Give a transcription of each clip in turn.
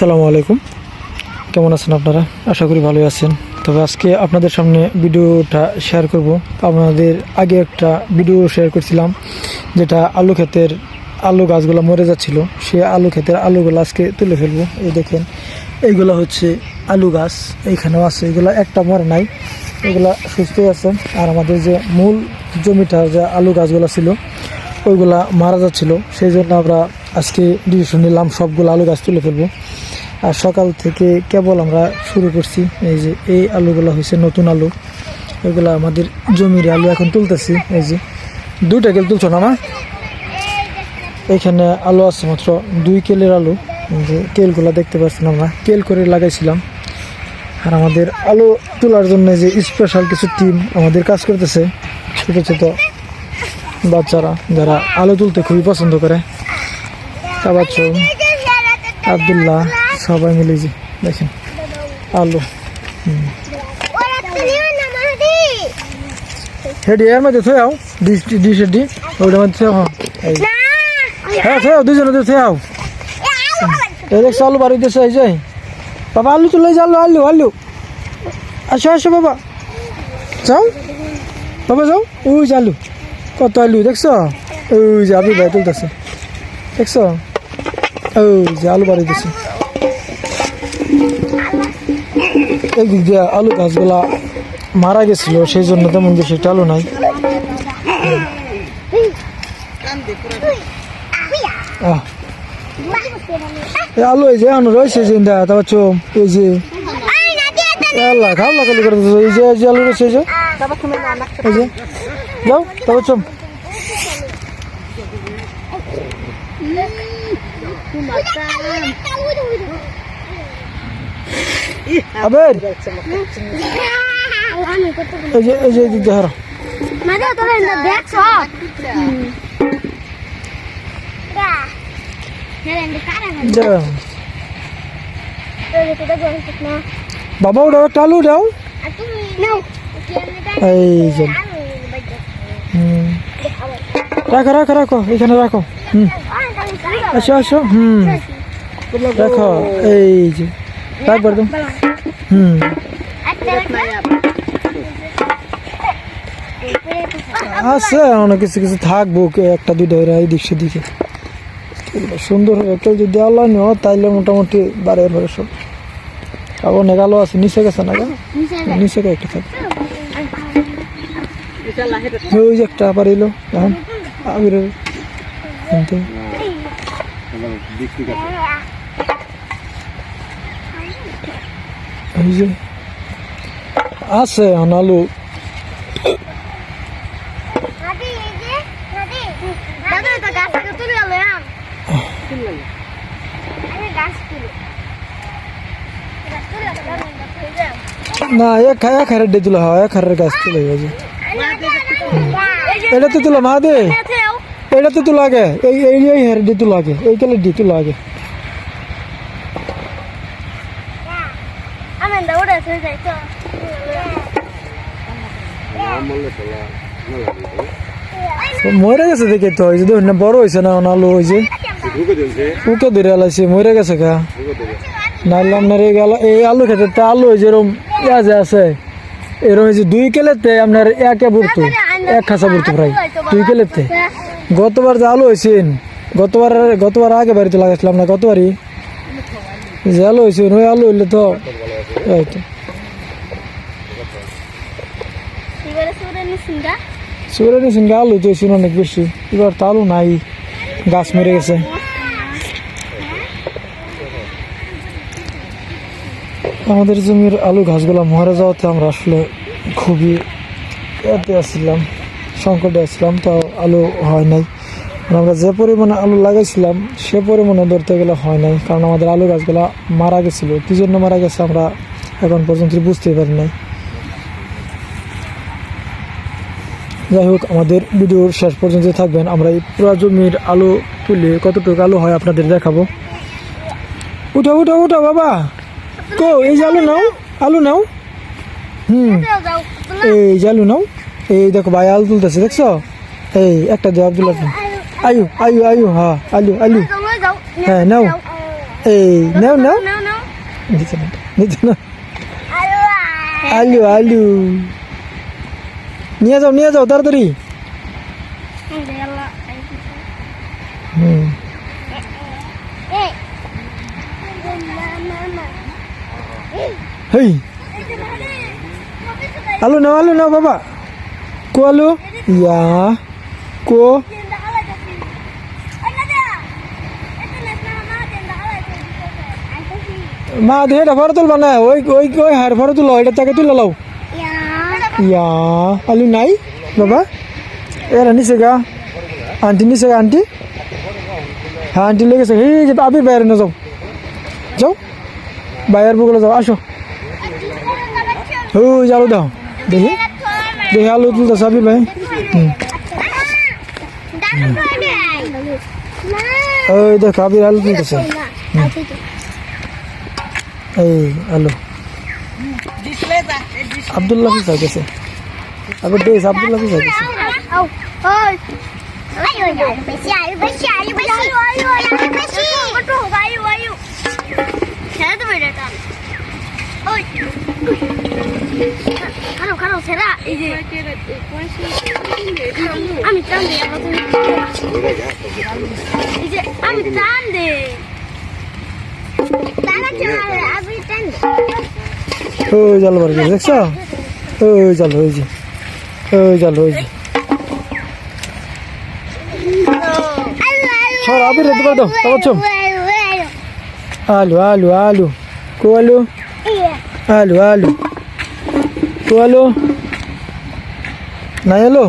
আসসালামু আলাইকুম। কেমন আছেন আপনারা? আশা করি ভালোই আছেন। তবে আজকে আপনাদের সামনে ভিডিওটা শেয়ার করব। আপনাদের আগে একটা ভিডিও শেয়ার করছিলাম, যেটা আলু ক্ষেতের আলু গাছগুলো মরে যাচ্ছিল। সে আলু ক্ষেতের আলুগুলো আজকে তুলে ফেলব। এই দেখেন, এইগুলো হচ্ছে আলু গাছ। এইখানেও আছে। এগুলো একটা মরে নাই। এগুলা সুস্থই আছে। আর আমাদের যে মূল জমিটা, যে আলু গাছগুলো ছিল, ওইগুলা মারা যাচ্ছিল। সেই জন্য আমরা আজকে ডিসিশন নিলাম সবগুলো আলু গাছ তুলে ফেলব। আর সকাল থেকে কেবল আমরা শুরু করছি। এই যে, এই আলুগুলো হয়েছে নতুন আলু। এগুলো আমাদের জমির আলু এখন তুলতেছি। এই যে, দুইটা কেল তুলছ না মা? এইখানে আলু আছে মাত্র দুই কেলের আলু। যে, কেলগুলো দেখতে পাচ্ছেন আমরা। কেল করে লাগাইছিলাম। আর আমাদের আলু তোলার জন্য যে স্পেশাল কিছু টিম আমাদের কাজ করতেছে। ছোট ছোট বাচ্চারা যারা আলু তুলতে খুবই পছন্দ করে। কাবাচুম আবদুল্লাহ সবাই মিলে যে দেখেন আলু। হেডি এর মধ্যে থয়ে আও। ডিশ ডিশ হেডি ওইটার মধ্যে থয়ে আও এই। হ্যাঁ থয়ে আও দুজনে থয়ে আও। এই দেখছ আলু বাড়ি দিয়েছে এই যে। বাবা আলু তুলে যা আলু আলু আলু। আসো আসো বাবা। যাও। বাবা যাও। ওই যে আলু। কত আলু দেখছ? ওই যে আবি ভাই তুলতেছে। দেখছ? ওই যে আলু বাড়ি দিছে। এই দিক দিয়ে আলু গাছগুলা মারা গেছিল, সেই জন্য তেমন বেশি একটা আলু নাই আলু এই যে আনু রয়েছে ইন্দা তারপর চোম এই যে আল্লাহ এই যে যে যে। তারপর আবার। বাবা একটা আলু দাও রাখো রাখো রাখো, এখানে রাখো। আসো আসো রাখো, এই যে। তো হুম। আছে অনেক কিছু কিছু থাকব একটা, দুইটা এই দিক সেদিকে। সুন্দর কেউ যদি আল্লাহ নিও তাইলে মোটামুটি বারে বারে সব অনেক আলো আছে, নিচে গেছে না? নিচে একটা থাকে। ওই যে একটা আবার এলো, এখন কিন্তু এই যে আছে আলু না এক এক হারের ডে তুলা হয় এক হারের গাছ তুলে গেছে এটা তো তুলা মা দে। এটা তো তুলা আগে। এই এই হারের ডে তুলা আগে। এই কালের ডে তুলা আগে। মরে গেছে দেখে তো, এই যে দেখুন না, বড় হয়েছে না আলু হয়েছে উকে ধরে আলাইছে মরে গেছে গা। নাইলে আপনার এই গেল এই আলু খেতে তো আলু যেরকম ইয়া যে আছে এই যে দুই কেলেতে আপনার একে বুড়তো এক খাসা বুড়তো প্রায়, দুই কেলেতে। গতবার যে আলু হয়েছেন গতবার গতবার আগে বাড়িতে লাগাইছিলাম না, গতবারই। যে আলু হয়েছে ওই আলু হইলে তো। সুরে নিয়েছেন আলু তো অনেক বেশি? এবার তো আলু নাই, গাছ মরে গেছে। আমাদের জমির আলু গাছগুলো মরে যাওয়াতে আমরা আসলে খুবই এতে আসছিলাম সংকটে আসছিলাম তো আলু হয় নাই। আমরা যে পরিমাণে আলু লাগাইছিলাম, সে পরিমাণে ধরতে গেলে হয় নাই, কারণ আমাদের আলু গাছগুলো মারা গেছিল। কী জন্য মারা গেছে আমরা এখন পর্যন্ত বুঝতেই পারি নাই। যাই হোক আমাদের ভিডিওর শেষ পর্যন্ত থাকবেন। আমরা এই পুরা জমির আলু তুলে কতটুকু আলু হয় আপনাদের দেখাবো। উঠো উঠো উঠো বাবা। কো এই যে আলু নাও আলু নাও। হুম। এই যে আলু নাও। এই দেখো ভাই আলু তুলতেছে দেখছ? এই একটা দেওয়া আব্দুল্লাহ আয়ু আয়ু আয়ু হ্যাঁ আলু আলু। হ্যাঁ নাও। এই নাও নাও. নিচে না. আলু আলু। নিয়ে যাও নিয়ে যাও, তাড়াতাড়ি। হেই। আলু নাও আলু নাও, বাবা। কো আলু? ইয়া। কো? মা দেহে এটা ফটো তুলবা না, ওই ওই ওই হার ফটো তুলো এটা তাকে তুলে লাও। ইয়া আলু নাই বাবা এরা নিচে গা আন্টি নিচে গা আন্টি হ্যাঁ আন্টি লেগেছে হে আবির বাইরে না যাও যাও বাইরের বুকলে যাও আসো ওই আলু দাও দেখি দেখি আলু তুলতেছে আবির ভাই ওই দেখো আবির আলু তুলতেছে এই আলু আবদুল্লাহ কি চাইতেছে আবির দেশ আবদুল্লাহ কি চাইতেছে খারো খারো সেরা এই যে আমি টান দে আমি টান দে। আমি টান দে। ওই জাল বার করে দেখছ? ওই জাল ওই যে ওই জাল ওই যে। সর আবির রেতে তারপর চম আলু আলু আলু কো আলু আলু আলু কো আলু নাই আলু?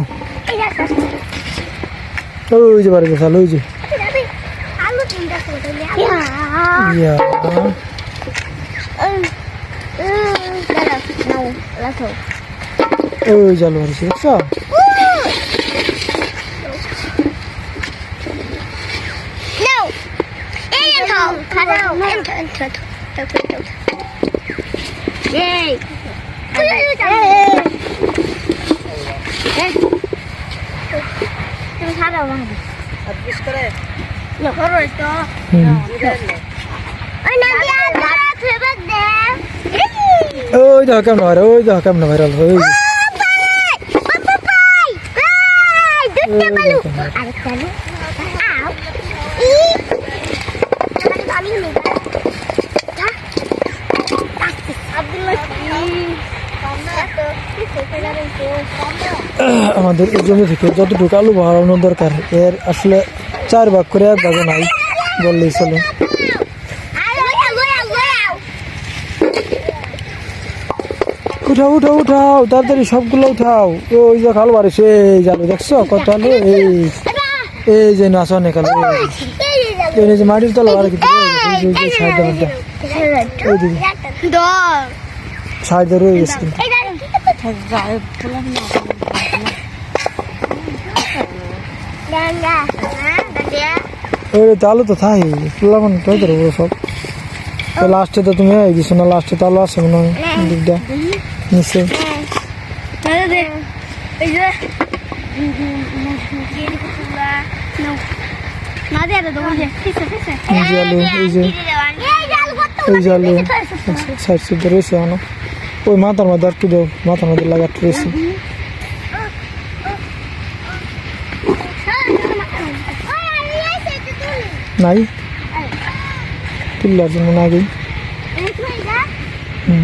ওই যে বার গেছে আলু ওই যে। আলু তিনটা করে ইয়া ওই জাল বার গেছে দেখছ No. Enter. Enter. Enter. Enter. Enter. Enter. Yay. তুমি ছাড়াও না করো তো হুম ওই নাদিয়া দাঁড়া ফেরত দে ওই দেখো কেমন ভাইরাল ওই দেখো কেমন ভাইরাল ওই যে দুধটা বালু আরেকটা আলু আও ই আমি নেব আব্দুল্লাহ আমাদের এই জমি থেকে যতটুকু আলু বাড়ানোর দরকার এর আসলে চার ভাগ করে এক ভাগে নাই বললেই চলে উঠাও উঠাও উঠাও, তাড়াতাড়ি সবগুলো উঠাও। ওই যে খালো বাড়ি সেই জালো দেখছ? কত আলু এই এই যে নাচ অনেক আলু যে মাটির তলা, আর কিন্তু সাইডের মধ্যে ওই সাইডে গেছে কিন্তু। তো থাই ফুলা মানে তো ধরবো সব। লাস্টে তো তুমি দিছো না লাস্টে তো আলু আছে মনে হয়, দিকটা। নিচে এই যে আলু এই যে এই যে আলু সাইড সাইডে রয়েছে এখনও ওই মাথার মধ্যে একটু দেও মাথার মধ্যে লাগা একটু রয়েছে নাই তুললার জন্য না আগেই হুম।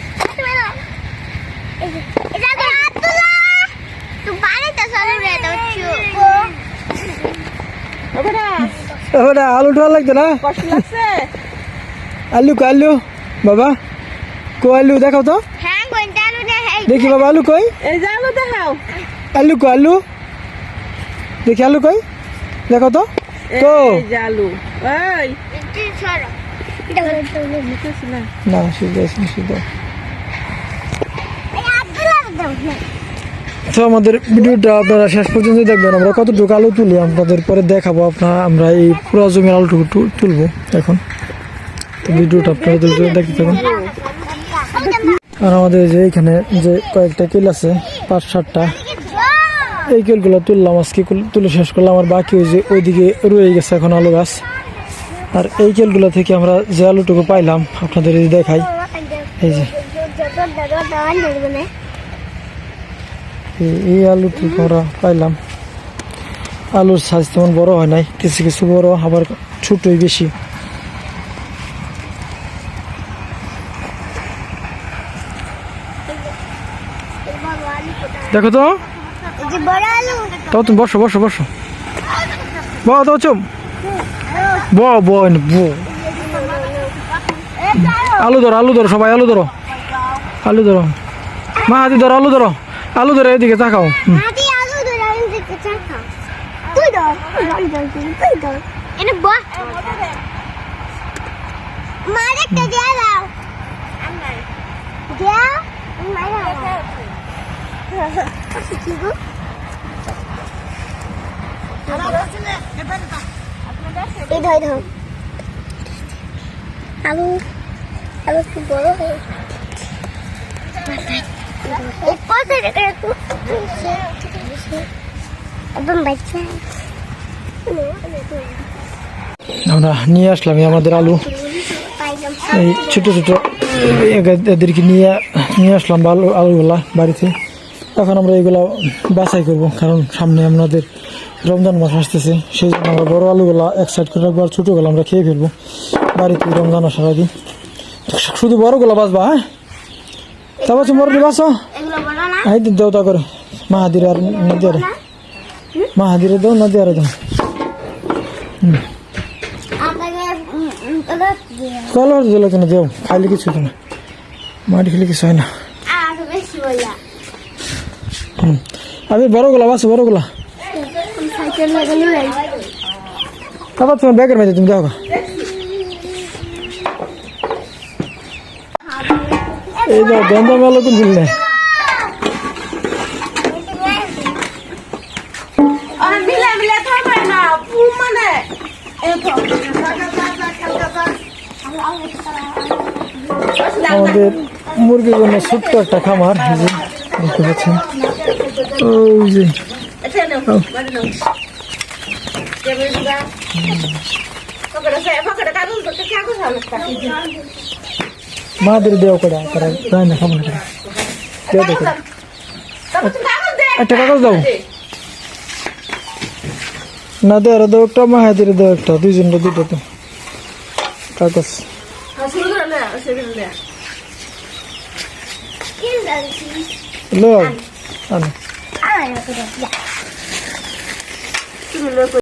এবারে আলু ঠোয়া লাগতো না? আলু আলু? বাবা কো আলু দেখাও তো। হ্যাঁ দেখি বাবা আলু কই? আলু দেখাও। আলু কো আলু? দেখি আলু কই? দেখো তো। তো আলু। না না সিদ্ধ আছে সিদ্ধ তো আমাদের ভিডিওটা আপনারা শেষ পর্যন্ত দেখবেন। আমরা কতটুকু আলু তুলি, আপনাদের পরে দেখাবো। আপনার, আমরা এই পুরো জমির আলুটুকু তুলবো এখন। তো ভিডিওটা আপনারা দেখতে থাকুন। আর আমাদের যে এখানে যে কয়েকটা কিল আছে, পাঁচ, সাতটা, এই কিলগুলো তুললাম। আজকে তুলে শেষ করলাম। আর বাকি ওই যে ওইদিকে রয়ে গেছে এখন আলু গাছ। আর এই কেলগুলো থেকে আমরা যে আলুটুকু পাইলাম, আপনাদের দেখাই। এই যে। এই- আলুটুকু আমরা পাইলাম। আলুর সাইজ তেমন বড় হয় নাই, কিছু কিছু বড়, আবার ছোটই বেশি। দেখো তো। তুমি, বসো বসো বসো। ব ব ব আলু ধরো আলু ধরো, সবাই আলু ধরো। আলু ধরো। মা, হাতি ধরো, আলু ধরো। আলু ধরো এদিকে তাকাও আলু আলু বড় হয়ে আমরা নিয়ে আসলাম আমাদের আলু। এই ছোট ছোট এদেরকে নিয়ে নিয়ে আসলাম আলু আলুগুলা বাড়িতে। এখন আমরা এগুলা বাছাই করব, কারণ সামনে আমাদের রমজান মাস আসতেছে সেই জন্য আমরা বড় আলুগুলা এক সাইড করে রাখব আর ছোটোগুলো আমরা খেয়ে ফেলব। বাড়িতে রমজান আসার আগে। শুধু বড়গুলো বাঁচবা হ্যাঁ? বাঁচো এগুলো বড় না। এই দেওতা করে। মাহাদির আর নদীয়ারে মাহাদিরে দাও নদীয়ারে দাও। আপনাকে কালার দিল কেন দেও। খাইলে কিছু তো না। মাটি খেলে কিছু হয় না। আর হুম। আমি বড়গুলা বাসো বড়গুলা তারপর তোমার ব্যাগের মধ্যে তুমি দেখো এই দাও গন্ধ মেলো কোন থাকবে না মানে। এই তো। আমাদের মুরগির জন্য ছোট্ট একটা খামার এই যে দেখতে পাচ্ছেন। ওই যে কাগজ তো কাগজ খাব না করে। দেও দেও করে। তবে তুমি কাগজ দে একটা কাগজ দাও। না দে আর দাও একটা মাহাদির দাও একটা দুইজনটা দুটো তো। কাগজ। শুরু করে লো। আনো।